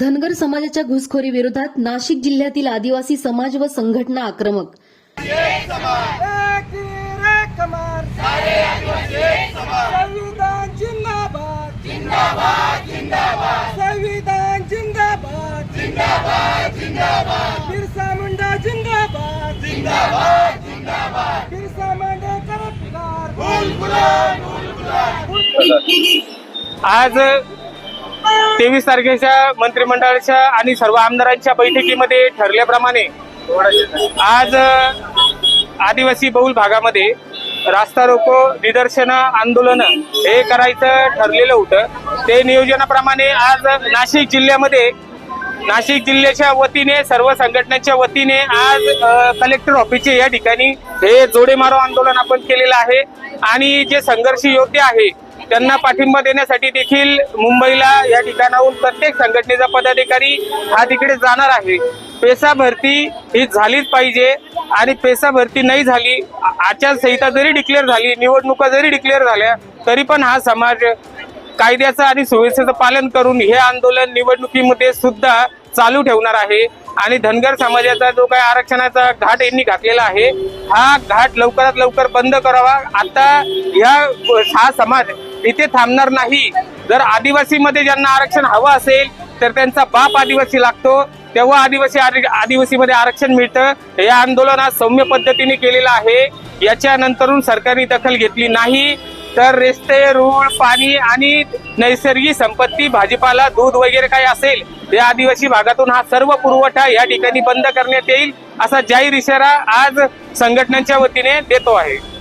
धनगर समाजाच्या घुसखोरी विरोधात नाशिक जिल्ह्यातील आदिवासी समाज व संघटना आक्रमक. आज तेवीस तारखेच्या मंत्रिमंडळाच्या आणि सर्व आमदारांच्या बैठकीमध्ये ठरल्याप्रमाणे आज आदिवासी बहुल भागामध्ये रास्ता रोको निदर्शनं आंदोलनं हे करायचं ठरलेलं होतं. ते नियोजनाप्रमाणे आज नाशिक जिल्ह्यामध्ये नाशिक जिल्ह्याच्या वतीने सर्व संघटनांच्या वतीने आज कलेक्टर ऑफिसचे या ठिकाणी हे जोडे मारो आंदोलन आपण केलेलं आहे. आणि जे संघर्ष योद्धे आहे त्यांना पाठिंबा देण्यासाठी देखील मुंबईला या ठिकाणाहून प्रत्येक संघटनेचा पदाधिकारी हा तिकडे जाणार आहे. पेसा भरती ही झालीच पाहिजे आणि पेसा भरती नाही झाली आचारसंहिता जरी डिक्लेअर झाली निवडणुका जरी डिक्लेअर झाल्या तरी पण हा समाज कायद्याचं आणि सुव्यवस्थेचं पालन करून हे आंदोलन निवडणुकीमध्ये सुद्धा चालू ठेवणार आहे. आणि धनगर समाजाचा जो काही आरक्षणाचा घाट यांनी घातलेला आहे हा घाट लवकरात लवकर बंद करावा. आता या हा समाज इथे थांबणार नाही. जर आदिवासीमध्ये ज्यांना आरक्षण हवं असेल तर त्यांचा बाप आदिवासी लागतो. तेव्हा आदिवासी आर- आदिवासीमध्ये आरक्षण मिळतं. हे आंदोलन आज सौम्य पद्धतीने केलेलं आहे. याच्यानंतरून सरकारने दखल घेतली नाही. तर रस्ते रोड पाणी आणि नैसर्गिक संपत्ती भाजीपाला दूध वगैरे काही असेल या आदिवासी भागातून हा सर्व पुरवठा या ठिकाणी बंद करण्यात येईल असा जाहीर इशारा आज संघटनांच्या वतीने देतो आहे.